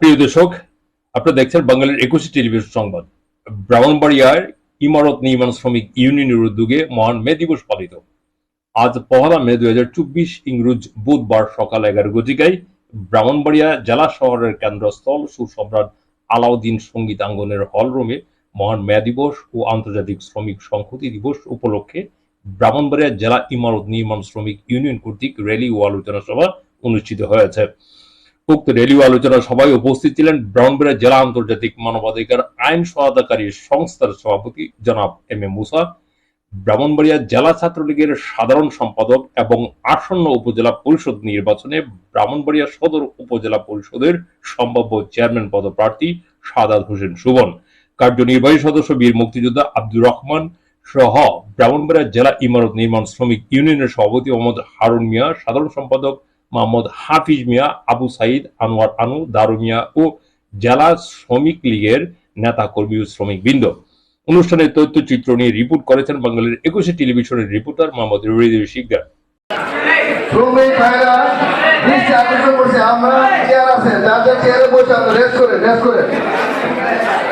প্রিয় দর্শক, আপনারা দেখছেন বাঙালির একুশে টেলিভিশন সংবাদ। ব্রাহ্মণবাড়িয়ার ইমারত নির্মাণ শ্রমিক ইউনিয়নের উদ্যোগে মহান মে দিবস পালিত। আজ পহেলা মে দুই চব্বিশ ইংরেজ বুধবার সকাল এগারো গতিকায় ব্রাহ্মণবাড়িয়া জেলা শহরের কেন্দ্রস্থল সুসম্রাট আলাউদ্দিন সঙ্গীতাঙ্গনের হল রুমে মহান মে দিবস ও আন্তর্জাতিক শ্রমিক সংহতি দিবস উপলক্ষে ব্রাহ্মণবাড়িয়া জেলা ইমারত নির্মাণ শ্রমিক ইউনিয়ন কর্তৃক র্যালি ও আলোচনা সভা অনুষ্ঠিত হয়েছে। উক্ত র্যালি ও আলোচনা সভায় উপস্থিত ছিলেন ব্রাহ্মণবাড়িয়া জেলা আন্তর্জাতিক মানবাধিকার আইন সহায়তাকারী সংস্থার সভাপতি জনাব এম এ মুসা, ব্রাহ্মণবাড়িয়া জেলা ছাত্রলীগের সাধারণ সম্পাদক এবং আসন্ন উপজেলা পরিষদ নির্বাচনে ব্রাহ্মণবাড়িয়া সদর উপজেলা পরিষদের সম্ভাব্য চেয়ারম্যান পদপ্রার্থী সাদাত হোসেন সুবন, কার্যনির্বাহী সদস্য বীর মুক্তিযোদ্ধা আব্দুর রহমান সহ ব্রাহ্মণবাড়িয়া জেলা ইমারত নির্মাণ শ্রমিক ইউনিয়নের সভাপতি মোহাম্মদ হারুন মিয়া, সাধারণ সম্পাদক মোহাম্মদ হাফিজ মিয়া, আবু সাইদ, আনোয়ার আনু, দারু মিয়া ও জেলা শ্রমিক লীগের নেতা কর্মী ও শ্রমিক বৃন্দ অনুষ্ঠানের তথ্যচিত্র নিয়ে রিপোর্ট করেছেন বাঙালির একুশে টেলিভিশনের রিপোর্টার মোহাম্মদ হৃদয় শিকদার আমরা চেয়ার আছে যাদের চেয়ারে বসে আমরা রেস্ট করে রেস্ট করে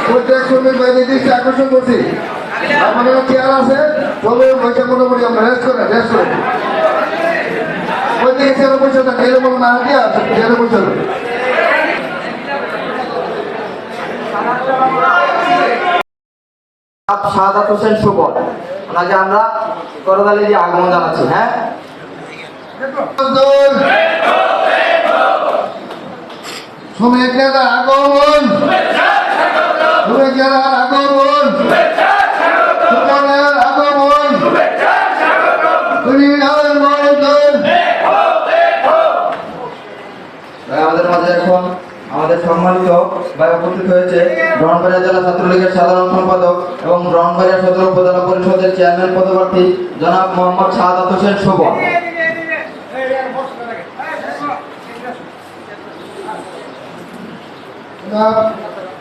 প্রত্যেক শ্রমিক ভাইদের দৃষ্টি আকর্ষণ করছি। আমাদের চেয়ার আছে তবে বসে মোটামুটি আমরা রেস্ট করে রেস্ট করে থাকি এরকম না দিয়ে আছে? চেয়ারে বসে থাকি। শাহাদাত হোসেন সুবল ওনাকে আমরা করতালি দিয়ে আগমন জানাচ্ছি হ্যাঁ? শ্রমিক নেতা আগমন। শ্রমিক নেতার আগমন সুবলের আগমন কুড়িয়ার মর্দন ভাই, আমাদের মাঝে এখন আমাদের সম্মানিত ভাই উপস্থিত হয়েছে ব্রহ্মবাড়িয়া জেলা ছাত্রলীগের সাধারণ সম্পাদক এবং ব্রহ্মবাড়িয়া সদর উপজেলা পরিষদের চেয়ারম্যান পদপ্রার্থী জনাব মোহাম্মদ শাহাদাত হোসেন সুবল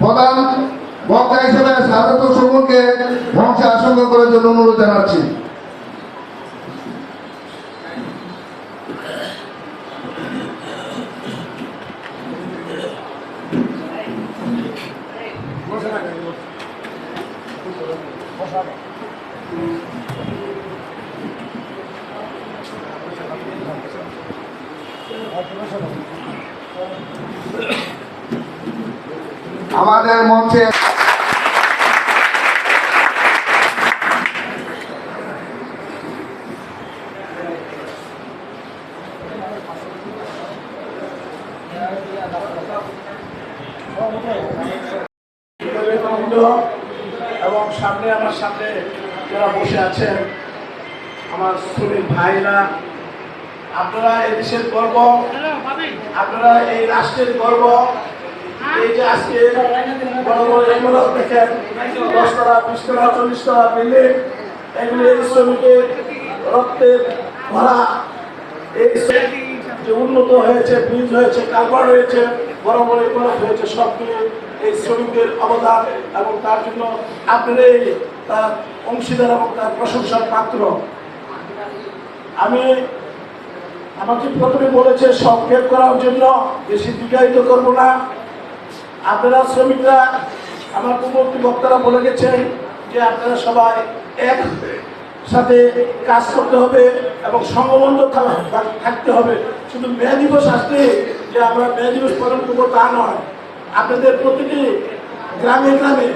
প্রধান বক্তা হিসেবে স্বাগত সমূহকে মঞ্চে আসঙ্গ করার জন্য অনুরোধ জানাচ্ছি। আমাদের মঞ্চে বৃন্দ এবং সামনে আমার সামনে যারা বসে আছেন, আমার শ্রমিক ভাইরা, আপনারা এই দেশের গর্ব, আপনারা এই রাষ্ট্রের গর্ব। এই যে আজকে বড় বড় ইমারত দেখেন দশতলা, বিশতলা, চল্লিশতলা বিল্ডিং, এগুলি এই শ্রমিকের রক্তের ভরা। এই যে উন্নত হয়েছে ব্রিজ হয়েছে কালভার হয়েছে, বড় বড় ইমারত হয়েছে, সব মিলে এই শ্রমিকদের অবদান এবং তার জন্য আপনারা তার অংশীদার এবং তার প্রশংসার পাত্র। আমি আমাকে প্রথমে বলেছে সংক্ষেপ করার জন্য বেশি দীর্ঘায়িত করব না। আপনারা শ্রমিকরা, আমার পূর্ববর্তী বক্তারা বলে গেছেন যে আপনারা সবাই এক সাথে কাজ করতে হবে এবং সংবন্ধ থাকতে হবে। শুধু মে দিবস আসলে যে আমরা মে দিবস পালন করব তা নয়। আপনাদের প্রতিটি গ্রামে গ্রামে,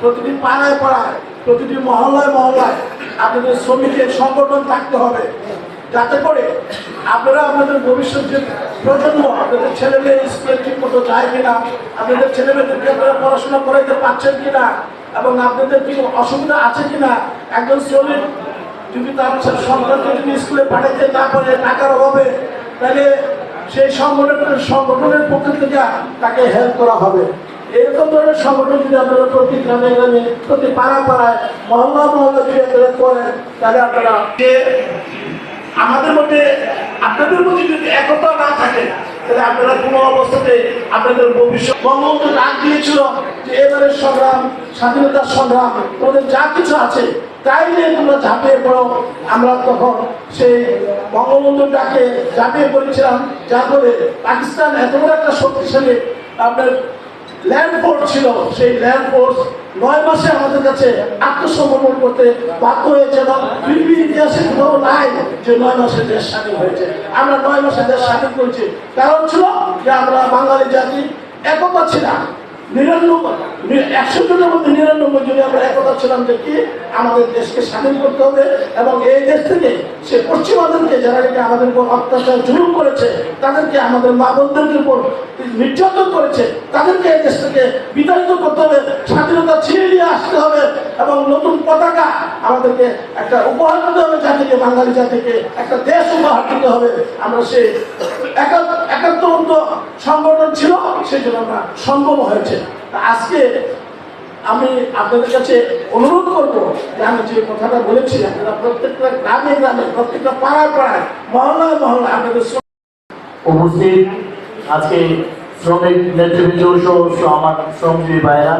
প্রতিটি পাড়ায় পাড়ায় প্রতিটি মহল্লায় মহল্লায় আপনাদের শ্রমিকের সংগঠন থাকতে হবে। যাতে করে আপনারা আপনাদের ভবিষ্যৎ যে প্রজন্ম, আপনাদের ছেলে মেয়ে স্কুলে ঠিক মতো যায় কিনা, আপনাদের ছেলে মেয়েদেরকে আপনারা পড়াশোনা করাইতে পারছেন কিনা, এবং আপনাদের কি অসুবিধা আছে কিনা, একজন শ্রমিক যদি তার সন্তানকে যদি স্কুলে পাঠাইতে না পারে, টাকার অভাবে, তাহলে সেই সংগঠনের সংগঠনের পক্ষ থেকে তাকে হেল্প করা হবে। এরকম ধরনের সংগঠন যদি আপনারা প্রতি গ্রামে গ্রামে, প্রতি পাড়া পাড়ায়, মহল্লা মহল্লা যদি আপনারা করেন, তাহলে আপনারা যে আমাদের মধ্যে, আপনাদের মধ্যে যদি একতা না থাকে, তাহলে আপনারা কোনো অবস্থাতে আপনাদের ভবিষ্যৎ বঙ্গবন্ধু ডাক দিয়েছিল যে এবারের সংগ্রাম স্বাধীনতার সংগ্রাম, তোমাদের যা কিছু আছে, তাই নিয়ে তোমরা ঝাঁপিয়ে পড়ো। আমরা তখন সেই বঙ্গবন্ধুর ডাকে ঝাঁপিয়ে পড়েছিলাম, যার ফলে পাকিস্তান এত বড় একটা শক্তিশালী, আপনার ল্যান্ড ফোর্স ছিল। সেই ল্যান্ড ফোর্স নয় মাসে আমাদের কাছে আত্মসমর্পণ করতে বাধ্য হয়েছে পৃথিবীর ইতিহাসে কোথাও নাই যে নয় মাসে দেশ স্বাধীন হয়েছে। আমরা নয় মাসে দেশ স্বাধীন করেছি। কারণ ছিল যে আমরা বাঙালি জাতি, একতা ছিলাম। নিরানব্বই। একশো জনের মধ্যে নিরানব্বই আমরা একতা ছিলাম আমাদের দেশকে স্বাধীন করতে হবে এবং এই দেশ থেকে সে পশ্চিমাদেরকে যারা আমাদের উপর অত্যাচার, জুলুম করেছে, তাদেরকে আমাদের মা বোনদের উপর নির্যাতন করেছে, তাদেরকে এই দেশ থেকে বিতাড়িত করতে হবে, স্বাধীনতা ছিনিয়ে নিয়ে আসতে হবে এবং নতুন পতাকা আমাদেরকে একটা উপহার দিতে হবে জাতিকে, বাঙালি জাতিকে, একটা দেশ উপহার দিতে হবে। আমরা সেই একা- একাত্মবদ্ধ সংগঠন ছিল, সেই জন্য আমরা সম্ভব হয়েছে। তা আজকে আমি আপনাদের কাছে অনুরোধ করব যে আমি যে কথাটা বলেছি, আপনারা প্রত্যেকটা গ্রামে গ্রামে, প্রত্যেকটা পাড়ায় পাড়ায়, মহল্লায় মহল্লায় আপনাদের উপস্থিত আজকে শ্রমিক নেতৃবৃন্দ সহ আমার শ্রমজীবী ভাইয়েরা,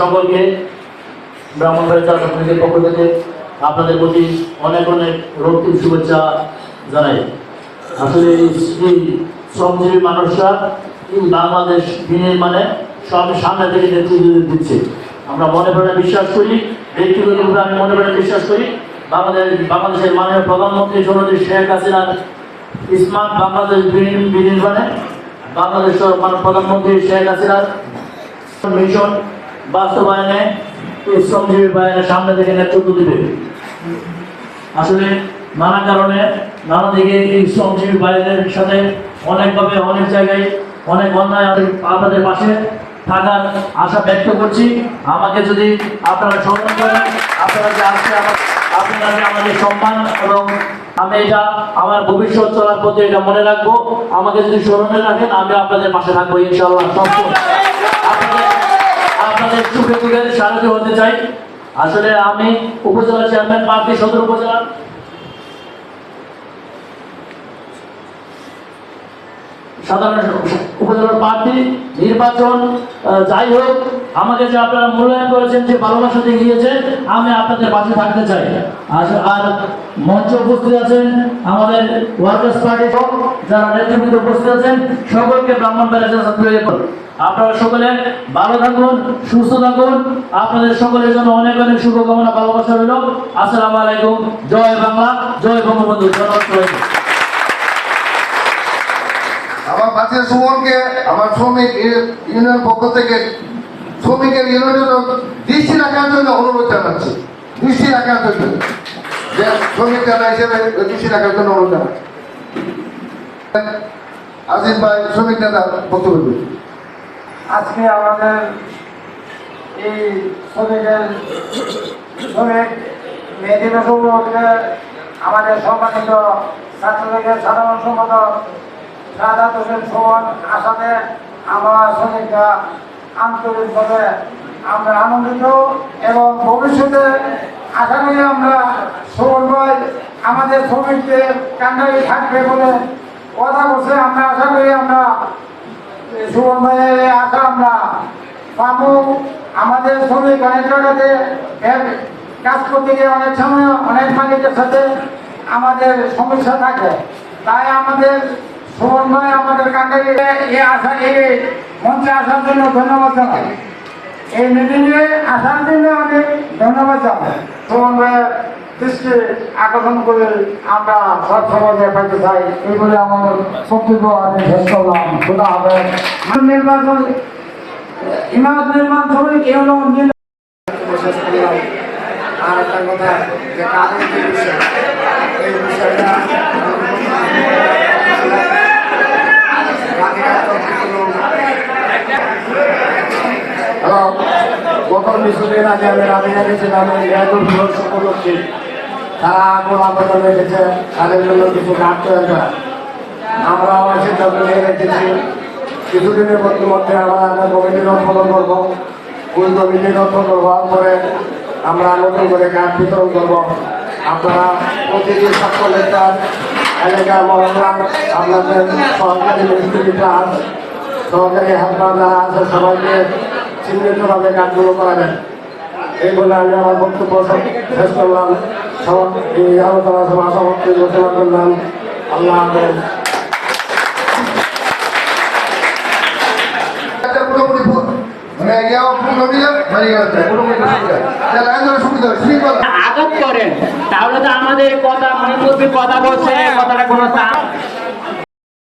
সকলকে ব্রাহ্মণবাড়ি চাষা সমিতির পক্ষ থেকে আপনাদের প্রতি অনেক অনেক রক্তিম শুভেচ্ছা জানাই। আসলে এই শ্রমজীবী মানুষরা বাংলাদেশ বিনির্মাণে সব সামনে থেকে নেতৃত্ব দিচ্ছে। আমরা মনে প্রাণে বিশ্বাস করি ব্যক্তিগতভাবে আমি মনে প্রাণে বিশ্বাস করি। বাংলাদেশ বাংলাদেশের মাননীয় প্রধানমন্ত্রী জননী শেখ হাসিনার স্মার্ট বাংলাদেশ বিনি- বিনির্মাণে বাংলাদেশ মাননীয় প্রধানমন্ত্রী শেখ হাসিনার মিশন বাস্তবায়নে শ্রমজীবী বাহিনীর সামনে থেকে নেতৃত্ব দিবে। আসলে নানা কারণে নানা দিকে এই শ্রমজীবী বাহিনীর সাথে অনেকভাবে অনেক জায়গায় অনেক অন্যায় আমাদের পাশে থাকার আশা ব্যক্ত করছি। আমাকে যদি আপনারা স্মরণ করেন, আপনারা যে আমার আপনারা আমাদের সম্মান এবং আমি এটা আমার ভবিষ্যৎ চলার প্রতি এটা মনে রাখব। আমাকে যদি স্মরণে রাখেন, আমি আপনাদের পাশে থাকব ইনশাআল্লাহ। সবসময় আপনাদের সুখে দুঃখে সারথি হতে চাই। আসলে আমি উপজেলা চেয়ারম্যান প্রার্থী সদর উপজেলা সাধারণ উপজেলার প্রার্থী, নির্বাচন যাই হোক, আমাকে যে আপনারা মূল্যায়ন করেছেন, যে ভালোবাসা দেখিয়েছেন আমি আপনাদের পাশে থাকতে চাই। আর মঞ্চ উপস্থিত আছেন আমাদের ওয়ার্কার্স পার্টি যারা নেতৃবৃন্দ উপস্থিত আছেন, সকলকে ব্রাহ্মণ জেলা আপনারা সকলে ভালো থাকুন, সুস্থ থাকুন। আপনাদের সকলের জন্য অনেক অনেক শুভকামনা, ভালোবাসা রইল। আসসালামু আলাইকুম। জয় বাংলা, জয় বঙ্গবন্ধু। জনক পাশের সুমনকে, আমার শ্রমিক ইউ- ইউনিয়ন পক্ষ থেকে শ্রমিকের ইউনিয়নের দৃষ্টি রাখার জন্য অনুরোধ জানাচ্ছি। দৃষ্টি রাখার জন্য। যে শ্রমিক নেতা হিসেবে দৃষ্টি রাখার জন্য অনুরোধ জানাচ্ছি। আজিজ ভাই, শ্রমিক নেতা বক্তব্য আজকে আমাদের এই শ্রমিকের, শ্রমিক মে দিবস উপলক্ষে আমাদের সম্মানিত ছাত্রলীগের সাধারণ সম্পাদক সাদাত হোসেন সোহন আসামে আমরা শ্রমিকরা আন্তরিকভাবে আমরা আনন্দিত এবং ভবিষ্যতে আশা করি আমরা সোহন ভাই আমাদের শ্রমিকদের কান্ডারি থাকবে বলে কথা বলছে। আমরা আশা করি আমরা সুমন ভাইয়ের আশা আমরা পাবো। আমাদের শ্রমিক অনেক জায়গাতে কাজ করতে গিয়ে অনেক সময় অনেক মালিকের সাথে আমাদের সমস্যা থাকে। তাই আমাদের সুমন ভাই আমাদের কান্ডারি এই আশা এই মঞ্চে আসার জন্য ধন্যবাদ জানাই। এই মিটিংয়ে আসার জন্য অনেক ধন্যবাদ জানাই। সুমন ভাইয়ের দৃষ্টি আকর্ষণ করে আমরা সব পাইতে চাই, এই আমার বক্তব্য আমি শেষ করলাম। খোদা হবে নির্বাচন ইমারত নির্মাণ নির্বাচন শেষ আর একটা কথা, যে বিষয়? এই বিষয়টা গত কিছুদিন আগে আমি রাধিকা গেছিলাম ন্যায়দুল দিবস উপলক্ষে তারা আগুন আবেদন রেখেছে, তাদের জন্য কিছু কাজ তৈরি করা। আমরা আমার সিদ্ধান্ত নিয়ে রেখেছি, কিছুদিনের মধ্যে আমরা একটা কমিটি গঠন করব ওই কমিটি গঠন হওয়ার পরে আমরা নতুন করে কাজ বিতরণ করব। আপনারা প্রতিটি সকল নেতার এলাকা মহল্লা আপনাদের সরকারি মিস্ত্রি হাতরা যারা আছে, সবাইকে চিহ্নিতভাবে কাজগুলো করাবেন। এই বলে আমি আমার বক্তব্য শেষ করলাম। এই আলোচনা সভা সমাপ্তি ঘোষণা করলাম। আল্লাহ হাফেজ। শৃঙ্খলা আঘাত করেন। তাহলে তো আমাদের কথা মনের মধ্যে কথা বলছে কথাটা কোনো দাম